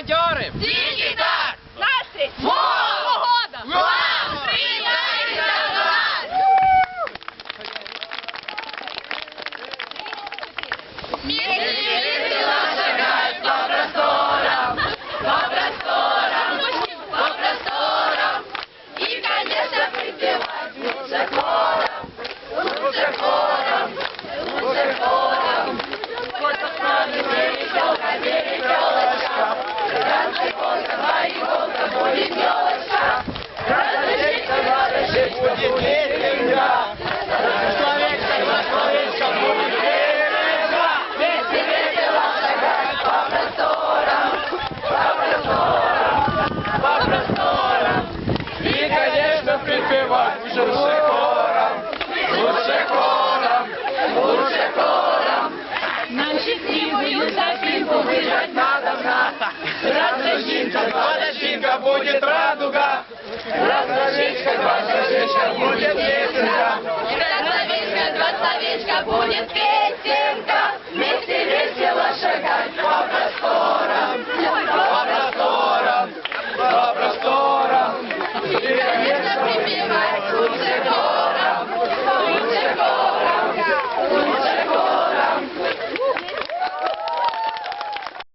Будь! Тільки так! Настрій! Погода! Вам приєднайтеся до нас! Весело шагать по просторам, по просторам, по просторам. И, конечно, припевать лучше хором, лучше хором, лучше хором. Вот посмотри, перепелка, перепелочка, Разгонка, моя будет елочка, Разрешечка, будет берега, Человечка, человечка будет берега, Вместе весело шагать по просторам, по просторам, по просторам. І, конечно, припівати лучше хором, лучше хором. Лучше хором, нам счастливую запинку выжать Разрешечка будет весело. Раз словечко, два словечка будет петь.